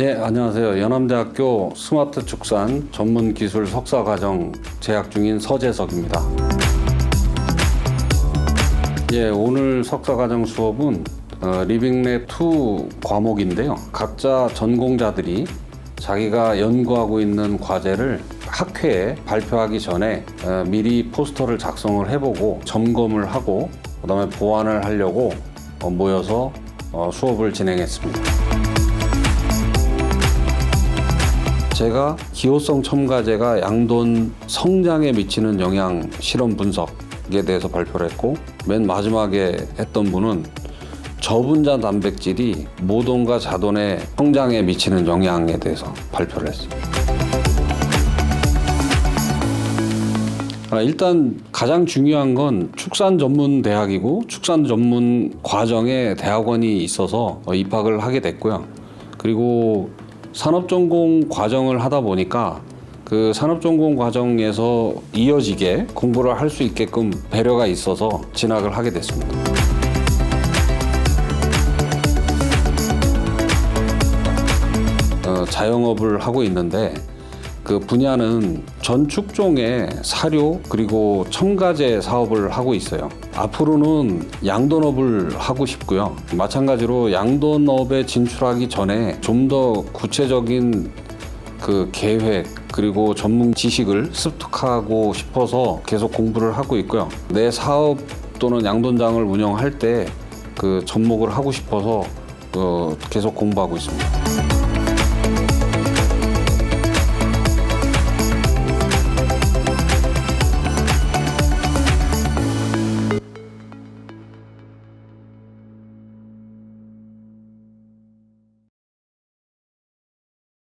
예, 안녕하세요. 연암대학교 스마트 축산 전문 기술 석사 과정 재학 중인 서재석입니다. 예, 오늘 석사 과정 수업은 어, 리빙랩 2 과목인데요. 각자 전공자들이 자기가 연구하고 있는 과제를 학회에 발표하기 전에 어, 미리 포스터를 작성을 해보고 점검을 하고 그다음에 보완을 하려고 어, 모여서 어, 수업을 진행했습니다. 제가 기호성 첨가제가 양돈 성장에 미치는 영향 실험 분석에 대해서 발표를 했고 맨 마지막에 했던 분은 저분자 단백질이 모돈과 자돈의 성장에 미치는 영향에 대해서 발표를 했습니다. 아, 일단 가장 중요한 건 축산 전문 대학이고 축산 전문 과정에 대학원이 있어서 어, 입학을 하게 됐고요. 그리고 산업 전공 과정을 하다 보니까 그 산업 전공 과정에서 이어지게 공부를 할 수 있게끔 배려가 있어서 진학을 하게 됐습니다. 어, 자영업을 하고 있는데 그 분야는 전축종의 사료 그리고 첨가제 사업을 하고 있어요. 앞으로는 양돈업을 하고 싶고요. 마찬가지로 양돈업에 진출하기 전에 좀 더 구체적인 그 계획 그리고 전문 지식을 습득하고 싶어서 계속 공부를 하고 있고요. 내 사업 또는 양돈장을 운영할 때 그 접목을 하고 싶어서 어, 계속 공부하고 있습니다.